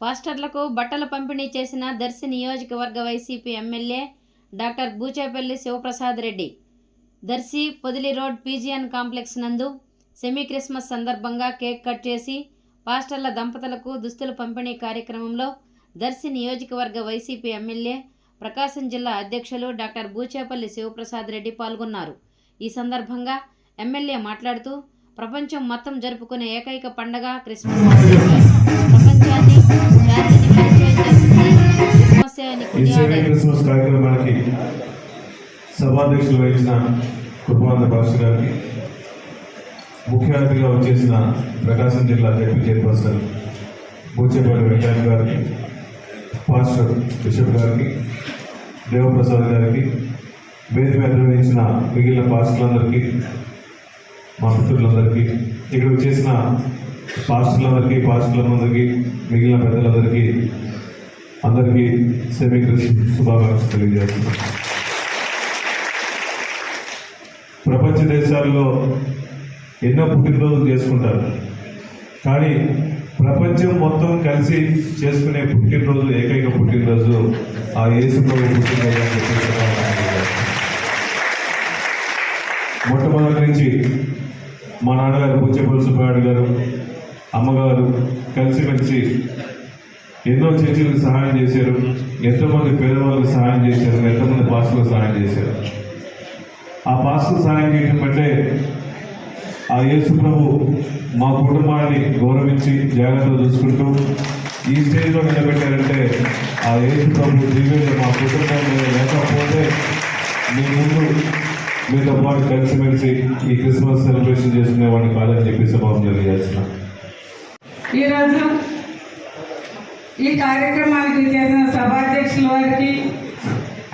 పాస్టర్లకు బట్టలు పంపిణీ చేసిన దర్శి నియోజకవర్గ YCP MLA doctor Bucheppalli Sivaprasad Reddy. Darsi Podili road PGN complex నందు సెమీ క్రిస్మస్ సందర్భంగా కేక్ కట్ చేసి పాస్టర్ల దంపతులకు దుస్తులు పంపిణీ కార్యక్రమంలో దర్శి నియోజకవర్గ వైసీపీ ఎమ్మెల్యే ప్రకాశం జిల్లా అధ్యక్షులు డాక్టర్ బూచేపల్లి శివప్రసాద్ రెడ్డి పాల్గొన్నారు. ఈ సందర్భంగా ఎమ్మెల్యే మాట్లాడుతూ ప్రపంచం మొత్తం జరుపుకునే ఏకైక పండగ క్రిస్మస్. క్రిస్మస్ ఈ క్రిస్మస్ కార్యక్రమానికి సభాధ్యక్షులు వహించిన కృపానంద భాస్కర్ గారికి ముఖ్య అతిథిగా వచ్చేసిన ప్రకాశం జిల్లా జడ్పీ చైర్పర్సన్ బూచేపల్లి వెంకయ్య గారికి పాస్టర్ బిషప్ గారికి దేవప్రసాద్ గారికి వేదిక నిర్వహించిన మిగిలిన పాస్టర్లందరికీ మా మిత్రులందరికీ ఇక్కడ వచ్చేసిన పాస్టర్లందరికీ పాస్టర్లందరికీ మిగిలిన పెద్దలందరికీ అందరికీ సెమీ క్రిస్మస్ శుభాకాంక్షలు తెలియజేస్తున్నాను. ప్రపంచ దేశాల్లో ఎన్నో పుట్టినరోజులు చేసుకుంటారు. కానీ ప్రపంచం మొత్తం కలిసి చేసుకునే పుట్టినరోజు ఏకైక పుట్టినరోజు ఆ యేసు పుట్టినరోజు మొట్టమొదటి నుంచి మా నాన్నగారు పూచేపల్లి సుబ్బారెడ్డి గారు అమ్మగారు కలిసిమెలిసి ఎన్నో చర్చిలకు సహాయం చేశారు. ఎంతోమంది పేదవాళ్ళకి సహాయం చేశారు. ఎంతోమంది పాస్టులకు సహాయం చేశారు. ఆ పాస్టర్ సహాయం చేయడం బట్టే ఆ యేసు ప్రభు మా కుటుంబాన్ని గౌరవించి జాగ్రత్తగా చూసుకుంటూ ఈ స్టేజ్లో నిలబెట్టారంటే ఆ యేసు ప్రభు దివ్యంగా మా కుటుంబంలో లేకపోతే మీ ముందు మీతో పాటు కలిసిమెలిసి ఈ క్రిస్మస్ సెలబ్రేషన్ చేసుకునేవాడిని కాదని చెప్పి సభావం తెలియజేస్తున్నాను ఈరోజు ఈ కార్యక్రమానికి చేసిన సభాధ్యక్షుల వారికి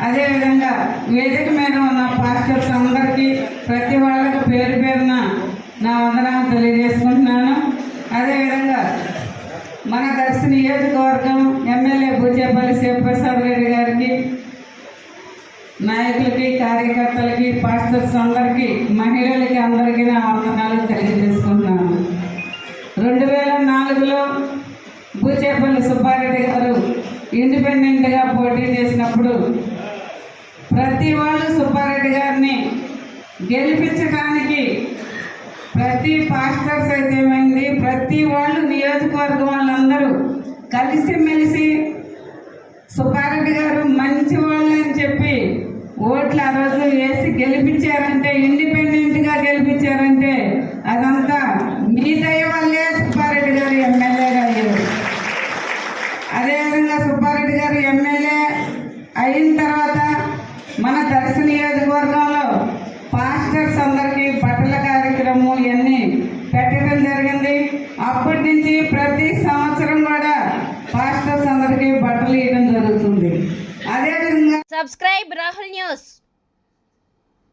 అదేవిధంగా వేదిక మీద ఉన్న పాస్టర్స్ అందరికీ ప్రతి వాళ్ళకి పేరు పేరున నా వందనాలు తెలియజేసుకుంటున్నాను. అదేవిధంగా మన దర్శి నియోజకవర్గం ఎమ్మెల్యే బూచేపల్లి శివప్రసాద్ రెడ్డి గారికి నాయకులకి కార్యకర్తలకి పాస్టర్స్ అందరికీ మహిళలకి అందరికీ నా వందనాలు తెలియజేసుకుంటున్నాను. రెండు వేల నాలుగులో బూచేపల్లి సుబ్బారెడ్డి గారు ఇండిపెండెంట్గా పోటీ చేసినప్పుడు ప్రతి వాళ్ళు సుబ్బారెడ్డి గారిని గెలిపించడానికి ప్రతి పాస్టర్స్ అయితేమైంది ప్రతి వాళ్ళు నియోజకవర్గం వాళ్ళందరూ కలిసిమెలిసి సుబ్బారెడ్డి గారు మంచి వాళ్ళు అని చెప్పి ఓట్లు ఆ రోజు వేసి గెలిపించారంటే ఇండిపెండెంట్గా గెలిపించారంటే అదంతా మీ దయ వల్లే సుబ్బారెడ్డి గారు ఎమ్మెల్యేగా అయ్యారు అదేవిధంగా సుబ్బారెడ్డి గారు ఎమ్మెల్యే అయిన తర్వాత మన దర్శ నియోజకవర్గంలో పాస్టర్స్ అందరికీ బట్టల కార్యక్రమం ఇవన్నీ పెట్టడం జరిగింది అప్పటి నుంచి ప్రతి సంవత్సరం కూడా పాస్టర్స్ అందరికీ బట్టలు ఇవ్వడం జరుగుతుంది. అదేవిధంగా సబ్స్క్రైబ్ రాహుల్ న్యూస్